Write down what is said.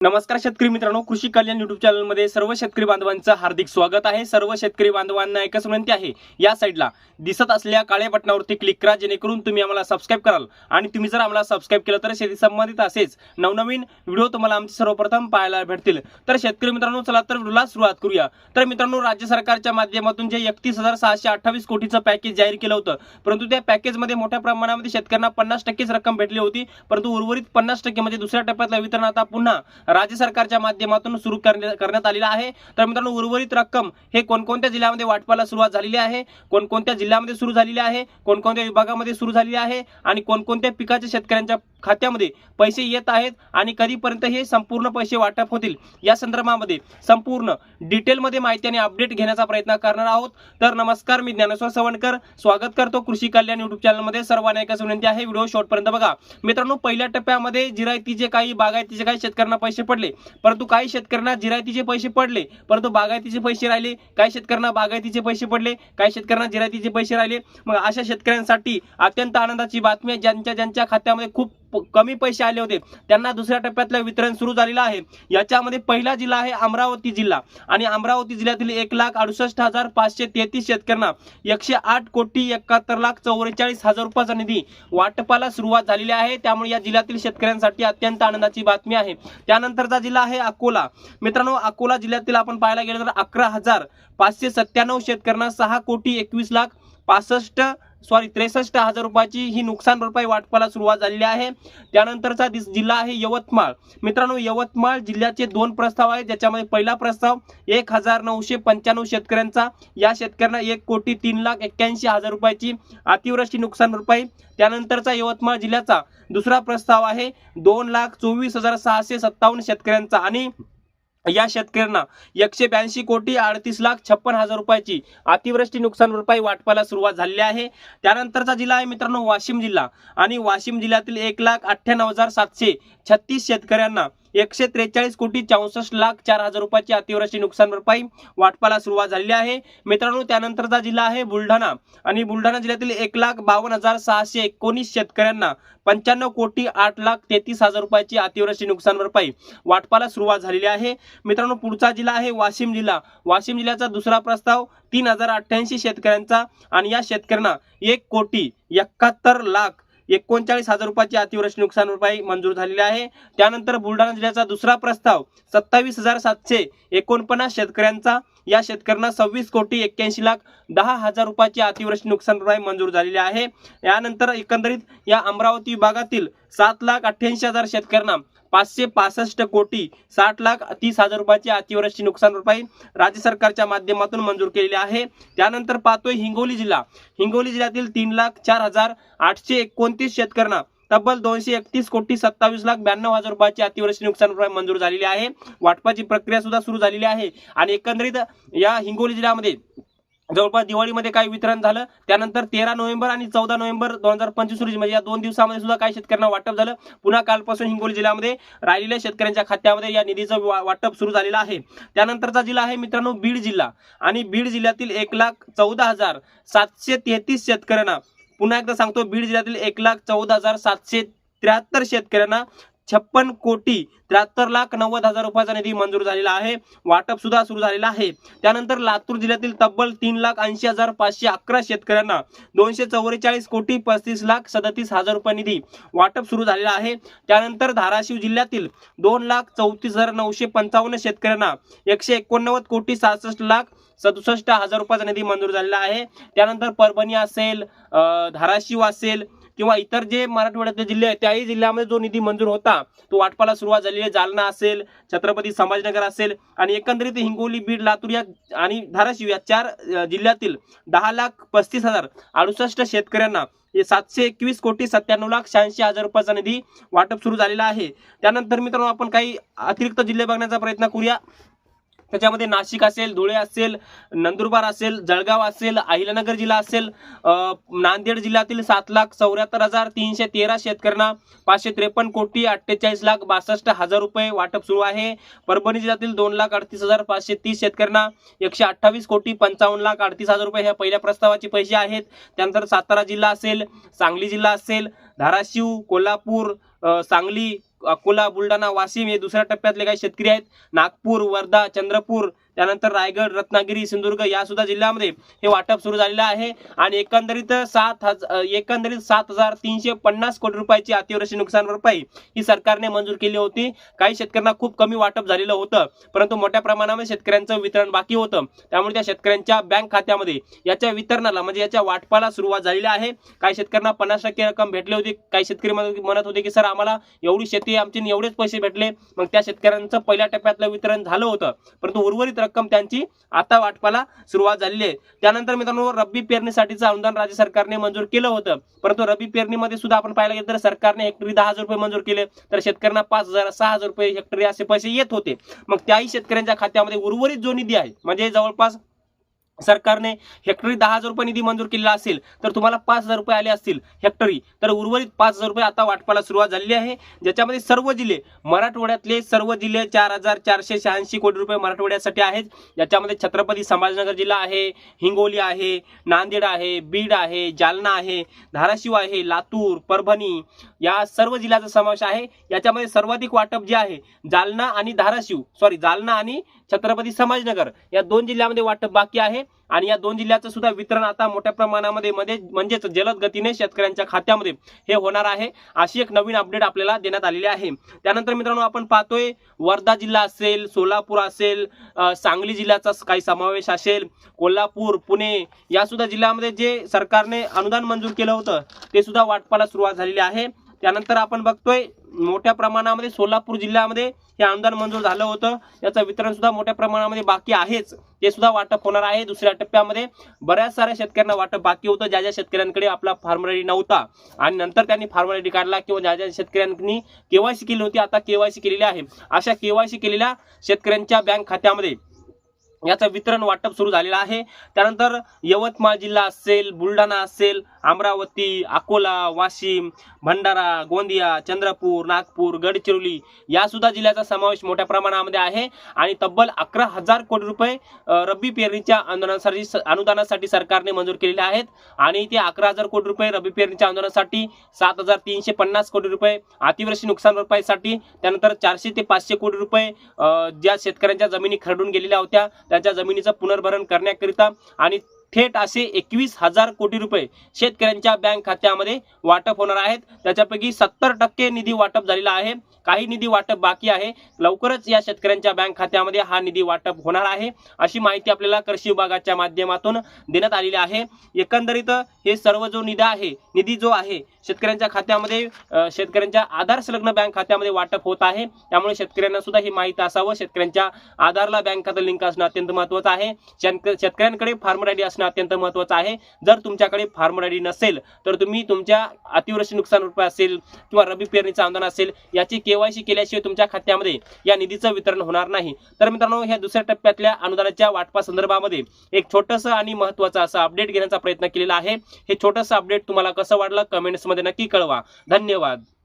नमस्कार शेतकरी मित्रांनो कृषी कल्याण युट्यूब चॅनलमध्ये सर्व शेतकरी बांधवांचं हार्दिक स्वागत आहे. सर्व शेतकरी बांधवांना एकच विनंती आहे या साईडला दिसत असलेल्या काळ्या बटनावरती क्लिक करा जेणेकरून तुम्ही आम्हाला सबस्क्राईब कराल. आणि तुम्ही जर आम्हाला सबस्क्राईब केलं तर शेती संबंधित असेच नवनवीन व्हिडिओ तुम्हाला आमचे सर्वप्रथम पाहायला भेटतील. तर शेतकरी मित्रांनो चला तर व्हिडिओला सुरुवात करूया. तर मित्रांनो राज्य सरकारच्या माध्यमातून जे एकतीस हजार सहाशे अठ्ठावीस कोटीचं पॅकेज जाहीर केलं होतं परंतु त्या पॅकेजमध्ये मोठ्या प्रमाणामध्ये शेतकऱ्यांना पन्नास टक्केच रक्कम भेटली होती परंतु उर्वरित पन्नास टक्के म्हणजे दुसऱ्या टप्प्यातलं वितरण आता पुन्हा राज्य सरकारच्या माध्यमातून सुरू करण्या- करण्यात आलेलं आहे. तर मित्रांनो उर्वरित रक्कम हे कोणकोणत्या जिल्ह्यामध्ये वाटपाला सुरुवात झालेली आहे? कोणकोणत्या जिल्ह्यामध्ये सुरू झालेली आहे? कोणकोणत्या विभागामध्ये सुरू झालेली आहे? आणि कोणकोणत्या पिकाच्या शेतकऱ्यांच्या खात्यामध्ये पैसे येत आहेत आणि कधीपर्यंत हे संपूर्ण पैसे वाटप होतील? या संदर्भामध्ये संपूर्ण डिटेलमध्ये माहिती आणि अपडेट घेण्याचा प्रयत्न करणार आहोत. तर नमस्कार मी ज्ञानेश्वर सवणकर. स्वागत करतो कृषी कल्याण युट्यूब चॅनलमध्ये सर्वांना एकच विनंती आहे व्हिडिओ शॉर्टपर्यंत बघा. मित्रांनो पहिल्या टप्प्यामध्ये जिरायतीचे काही बागायतीचे काही शेतकऱ्यांना पैसे पडले. परंतु काही शेतकऱ्यांना जिरायतीचे पैसे पडले. परंतु बागायतीचे पैसे राहिले. काही शेतकऱ्यांना बागायतीचे पैसे पडले. काही शेतकऱ्यांना जिरायतीचे पैसे राहिले. मग अशा शेतकऱ्यांसाठी अत्यंत आनंदाची बातमी आहे. ज्यांच्या ज्यांच्या खात्यामध्ये खूप कमी पैसे आले होते. त्यांना दुसऱ्या टप्प्यातलं वितरण सुरू झालेलं आहे. याच्यामध्ये पहिला जिल्हा आहे अमरावती जिल्हा. आणि अमरावती जिल्ह्यातील एक लाख अडुसष्ट हजार पाचशे तेहतीस शेतकऱ्यांना एकशे आठ कोटी एकाहत्तर लाख चौवेचाळीस हजार रुपयाचा निधी वाटपाला सुरुवात झालेली आहे. त्यामुळे या जिल्ह्यातील शेतकऱ्यांसाठी अत्यंत आनंदाची बातमी आहे. त्यानंतरचा जिल्हा आहे अकोला. मित्रांनो अकोला जिल्ह्यातील आपण पाहायला गेलं तर अकरा हजार पाचशे सत्त्याण्णव शेतकऱ्यांना सहा कोटी एकवीस लाख पासष्ट सॉरी त्रेसष्ट हजार रुपयाची ही नुकसान भरपाई वाटपाला सुरुवात झालेली आहे. त्यानंतरचा दिस- जिल्हा आहे यवतमाळ. मित्रांनो यवतमाळ जिल्ह्याचे दोन प्रस्ताव आहेत ज्याच्यामध्ये पहिला प्रस्ताव एक हजार नऊशे पंच्याण्णव शेतकऱ्यांचा. या शेतकऱ्यांना एक कोटी तीन लाख एक्क्याऐंशी हजार रुपयाची अतिवृष्टी नुकसान भरपाई. त्यानंतरचा यवतमाळ जिल्ह्याचा दुसरा प्रस्ताव आहे दोन लाख चोवीस हजार सहाशे सत्तावन्न शेतकऱ्यांचा. आणि या शेतकऱ्यांना एकशे ब्याऐंशी कोटी अडतीस लाख छप्पन हजार रुपयाची अतिवृष्टी नुकसान भरपाई वाटपाला सुरुवात झालेली आहे. त्यानंतरचा जिल्हा आहे मित्रांनो वाशिम जिल्हा. आणि वाशिम जिल्ह्यातील एक लाख अठ्ठ्याण्णव हजार सातशे छत्तीस शेतकऱ्यांना एकशे त्रेचाळीस कोटी चौसष्ट लाख चार हजार रुपयाची अतिवृष्टी नुकसान भरपाई वाटपाला सुरुवात झालेली आहे. मित्रांनो त्यानंतरचा जिल्हा आहे बुलढाणा. आणि बुलढाणा जिल्ह्यातील एक लाख बावन्न हजार सहाशे एकोणीस शेतकऱ्यांना पंच्याण्णव कोटी आठ लाख तेहतीस हजार रुपयाची अतिवृष्टी नुकसान भरपाई वाटपाला सुरुवात झालेली आहे. मित्रांनो पुढचा जिल्हा आहे वाशिम जिल्हा. वाशिम जिल्ह्याचा दुसरा प्रस्ताव तीन हजार अठ्ठ्याऐंशी शेतकऱ्यांचा आणि या शेतकऱ्यांना एक कोटी एकाहत्तर लाख एकोणचाळीस हजार रुपयाची अतिवृष्टी नुकसान भरपाई मंजूर झालेली आहे. त्यानंतर बुलढाणा जिल्ह्याचा दुसरा प्रस्ताव सत्तावीस हजार सातशे एकोणपन्नास शेतकऱ्यांचा. या शेतकऱ्यांना सव्वीस कोटी एक्क्याऐंशी लाख दहा हजार रुपयाची अतिवृष्टी नुकसान भरपाई मंजूर झालेली आहे. यानंतर एकंदरीत या अमरावती विभागातील सात लाख अठ्ठ्याऐंशी हजार शेतकऱ्यांना पाचशे पासष्ट कोटी साठ लाख तीस हजार रुपयाची अतिवृष्टी नुकसान भरपाई राज्य सरकारच्या माध्यमातून मंजूर केलेली आहे. त्यानंतर पाहतोय हिंगोली जिल्हा. हिंगोली जिल्ह्यातील तीन लाख चार हजार आठशे एकोणतीस शेतकऱ्यांना तब्बल दोनशे एकतीस कोटी सत्तावीस लाख ब्याण्णव हजार रुपयाची अतिवृष्टी नुकसान भरपाई मंजूर झालेली आहे. वाटपाची प्रक्रिया सुद्धा सुरू झालेली आहे. आणि एकंदरीत या हिंगोली जिल्ह्यामध्ये जवळपास दिवाळीमध्ये काही वितरण झालं त्यानंतर तेरा नोव्हेंबर आणि चौदा नोव्हेंबर दोन हजार पंचवीस रोजी म्हणजे या दोन दिवसामध्ये सुद्धा काही शेतकऱ्यांना वाटप झालं. पुन्हा कालपासून हिंगोली जिल्ह्यामध्ये राहिलेल्या शेतकऱ्यांच्या खात्यामध्ये या निधीचं वाटप सुरू झालेलं आहे. त्यानंतरचा जिल्हा आहे मित्रांनो बीड जिल्हा. आणि बीड जिल्ह्यातील एक लाख चौदा हजार सातशे तेहतीस शेतकऱ्यांना पुन्हा एकदा सांगतो बीड जिल्ह्यातील एक लाख चौदा हजार सातशे त्र्याहत्तर शेतकऱ्यांना छप्पन कोटी त्र्याहत्तर लाख नव्वद हजार रुपयाचा निधी मंजूर झालेला आहे. वाटप सुद्धा सुरू झालेला आहे. त्यानंतर लातूर जिल्ह्यातील तब्बल तीन लाख ऐंशी हजार पाचशे अकरा शेतकऱ्यांना दोनशे चौवेचाळीस कोटी पस्तीस लाख सदतीस हजार रुपये निधी वाटप सुरू झालेला आहे. त्यानंतर धाराशिव जिल्ह्यातील दोन लाख चौतीस हजार नऊशे पंचावन्न शेतकऱ्यांना एकशे एकोणनव्वद कोटी सहासष्ट लाख सदुसष्ट हजार रुपयाचा निधी मंजूर झालेला आहे. त्यानंतर परभणी असेल धाराशिव असेल किंवा इतर जे मराठवाड्यातले जिल्हे आहेत त्याही जिल्ह्यामध्ये जो निधी मंजूर होता तो वाटपाला सुरुवात झालेली आहे. जालना असेल छत्रपती संभाजीनगर असेल आणि एकंदरीत हिंगोली बीड लातूर या आणि धाराशिव या चार जिल्ह्यातील दहा लाख पस्तीस हजार अडुसष्ट शेतकऱ्यांना सातशे एकवीस कोटी सत्त्याण्णव लाख शहाऐंशी हजार रुपयाचा निधी वाटप सुरू झालेला आहे. त्यानंतर मित्रांनो आपण काही अतिरिक्त जिल्हे बघण्याचा प्रयत्न करूया. त्याच्यामध्ये नाशिक असेल धुळे असेल नंदुरबार असेल जळगाव असेल अहिल्यानगर जिल्हा असेल नांदेड जिल्ह्यातील सात लाख चौऱ्याहत्तर हजार तीनशे तेरा शेतकऱ्यांना पाचशे त्रेपन्न कोटी अठ्ठेचाळीस लाख बासष्ट हजार रुपये वाटप सुरू आहे. परभणी जिल्ह्यातील दोन लाख अडतीस हजार पाचशे तीस शेतकऱ्यांना एकशे अठ्ठावीस कोटी पंचावन्न लाख अडतीस हजार रुपये ह्या पहिल्या प्रस्तावाचे पैसे आहेत. त्यानंतर सातारा जिल्हा असेल सांगली जिल्हा असेल धाराशिव कोल्हापूर सांगली अकोला बुलढाणा वाशिम हे दुसऱ्या टप्प्यातले काही शेतकरी आहेत. नागपूर वर्धा चंद्रपूर त्यानंतर रायगड रत्नागिरी सिंधुदुर्ग या सुद्धा जिल्ह्यामध्ये हे वाटप सुरू झालेलं आहे. आणि एकंदरीत सात हजार एकंदरीत सात हजार तीनशे पन्नास कोटी रुपयाची अतिवृष्टी नुकसान भरपाई ही सरकारने मंजूर केली होती. काही शेतकऱ्यांना खूप कमी वाटप झालेलं होतं परंतु मोठ्या प्रमाणामध्ये शेतकऱ्यांचं वितरण बाकी होतं. त्यामुळे त्या शेतकऱ्यांच्या बँक खात्यामध्ये याच्या वितरणाला म्हणजे याच्या वाटपाला सुरुवात झालेली आहे. काही शेतकऱ्यांना पन्नास टक्के रक्कम भेटली होती. काही शेतकरी म्हणत होते की सर आम्हाला एवढी शेती आमचे आमची एवढेच पैसे भेटले. मग त्या शेतकऱ्यांचं पहिल्या टप्प्यातलं वितरण झालं होतं. परंतु उर्वरित रक्कम त्यांची आता वाटपाला सुरुवात झालेली आहे. त्यानंतर मित्रांनो रब्बी पेरणीसाठीचं अनुदान राज्य सरकारने मंजूर केलं होतं. परंतु रब्बी पेरणीमध्ये सुद्धा आपण पाहायला गेलं तर सरकारने हेक्टरी दहा हजार रुपये मंजूर केले. तर शेतकऱ्यांना पाच हजार सहा हजार रुपये हेक्टरी असे पैसे येत होते. मग त्याही शेतकऱ्यांच्या खात्यामध्ये उर्वरित जो निधी आहे म्हणजे जवळपास सरकारने हेक्टरी दहा हजार रुपये निधी मंजूर केलेला असेल तर तुम्हाला पाच हजार रुपये आले असतील हेक्टरी. तर उर्वरित पाच हजार रुपये आता वाटपाला सुरुवात झालेली आहे. ज्याच्यामध्ये सर्व जिल्हे मराठवाड्यातले सर्व जिल्हे चार हजार चारशे शहाऐंशी कोटी रुपये मराठवाड्यासाठी आहेत. ज्याच्यामध्ये छत्रपती संभाजीनगर जिल्हा आहे हिंगोली आहे नांदेड आहे बीड आहे जालना आहे धाराशिव आहे लातूर परभणी या सर्व जिल्ह्याचा समावेश आहे. याच्यामध्ये सर्वाधिक वाटप जे आहे जालना आणि धाराशिव सॉरी जालना आणि छत्रपती समाजनगर या दोन जिल्ह्यामध्ये वाटप बाकी आहे. आणि या दोन जिल्ह्याचं सुद्धा वितरण आता मोठ्या प्रमाणामध्ये मध्ये म्हणजेच जलद गतीने शेतकऱ्यांच्या खात्यामध्ये हे होणार आहे. अशी एक नवीन अपडेट आपल्याला देण्यात आलेली आहे. त्यानंतर मित्रांनो आपण पाहतोय वर्धा जिल्हा असेल सोलापूर असेल सांगली जिल्ह्याचा काही समावेश असेल कोल्हापूर पुणे या सुद्धा जिल्ह्यामध्ये जे सरकारने अनुदान मंजूर केलं होतं ते सुद्धा वाटपाला सुरुवात झालेली आहे. त्यानंतर आपण बघतोय मोठ्या प्रमाणामध्ये सोलापूर जिल्ह्यामध्ये हे अनुदान मंजूर झालं होतं. याचं वितरण सुद्धा मोठ्या प्रमाणामध्ये बाकी आहेच. ते सुद्धा वाटप होणार आहे. दुसऱ्या टप्प्यामध्ये बऱ्याच साऱ्या शेतकऱ्यांना वाटप बाकी होतं. ज्या ज्या शेतकऱ्यांकडे आपला फार्म रेडी नव्हता आणि नंतर त्यांनी फार्म रेडी काढला किंवा ज्या ज्या शेतकऱ्यांनी केवायसी केली होती आता केवायसी केलेली आहे. अशा केवायसी केलेल्या शेतकऱ्यांच्या बँक खात्यामध्ये याचं वितरण वाटप सुरू झालेलं आहे. त्यानंतर यवतमाळ जिल्हा असेल बुलढाणा असेल अमरावती अकोला वाशिम भंडारा गोंदिया चंद्रपूर नागपूर गडचिरोली या सुद्धा जिल्ह्याचा समावेश मोठ्या प्रमाणामध्ये आहे आणि तब्बल अकरा हजार कोटी रुपये रब्बी पेरणीच्या आंदोलनासाठी अनुदानासाठी सरकारने मंजूर केलेले आहेत. आणि ते अकरा हजार कोटी रुपये रब्बी पेरणीच्या आंदोलनासाठी सात हजार तीनशे पन्नास कोटी रुपये अतिवृष्टी नुकसान भरपाईसाठी त्यानंतर चारशे ते पाचशे कोटी रुपये ज्या शेतकऱ्यांच्या जमिनी खरडून गेलेल्या होत्या त्यांच्या जमिनीचं पुनर्भरण करण्याकरिता आणि थेट असे एकवीस हजार कोटी रुपये शेतकऱ्यांच्या बँक खात्यामध्ये वाटप होणार आहेत. त्याच्यापैकी सत्तर टक्के निधी वाटप झालेला आहे. काही निधी वाटप बाकी आहे. लवकरच या शेतकऱ्यांच्या बँक खात्यामध्ये हा निधी वाटप होणार आहे. अशी माहिती आपल्याला कृषी विभागाच्या माध्यमातून देण्यात आलेली आहे. एकंदरीत हे सर्व जो निधी आहे निधी जो आहे शेतकऱ्यांच्या खात्यामध्ये शेतकऱ्यांच्या आधार संलग्न बँक खात्यामध्ये वाटप होत आहे. त्यामुळे शेतकऱ्यांना सुद्धा ही माहिती असावं. शेतकऱ्यांच्या आधारला बँक खातं लिंक असणं अत्यंत महत्त्वाचं आहे. शेतक- शेतकऱ्यांकडे फार्मर आय डी असणं अत्यंत महत्त्वाचं आहे. जर तुमच्याकडे फार्मर आय डी नसेल तर तुम्ही तुमच्या अतिवृष्टी नुकसान रुपये असेल किंवा रबी पेरणीचं अनुदान असेल याची केवायसी केल्याशिवाय तुमच्या खात्यामध्ये या निधीचं वितरण होणार नाही. तर मित्रांनो ह्या दुसऱ्या टप्प्यातल्या अनुदानाच्या वाटपा संदर्भामध्ये एक छोटंसं आणि महत्त्वाचं असं अपडेट घेण्याचा प्रयत्न केलेला आहे. हे छोटंसं अपडेट तुम्हाला कसं वाटलं? कमेंट्समध्ये नक्की कळवा. धन्यवाद.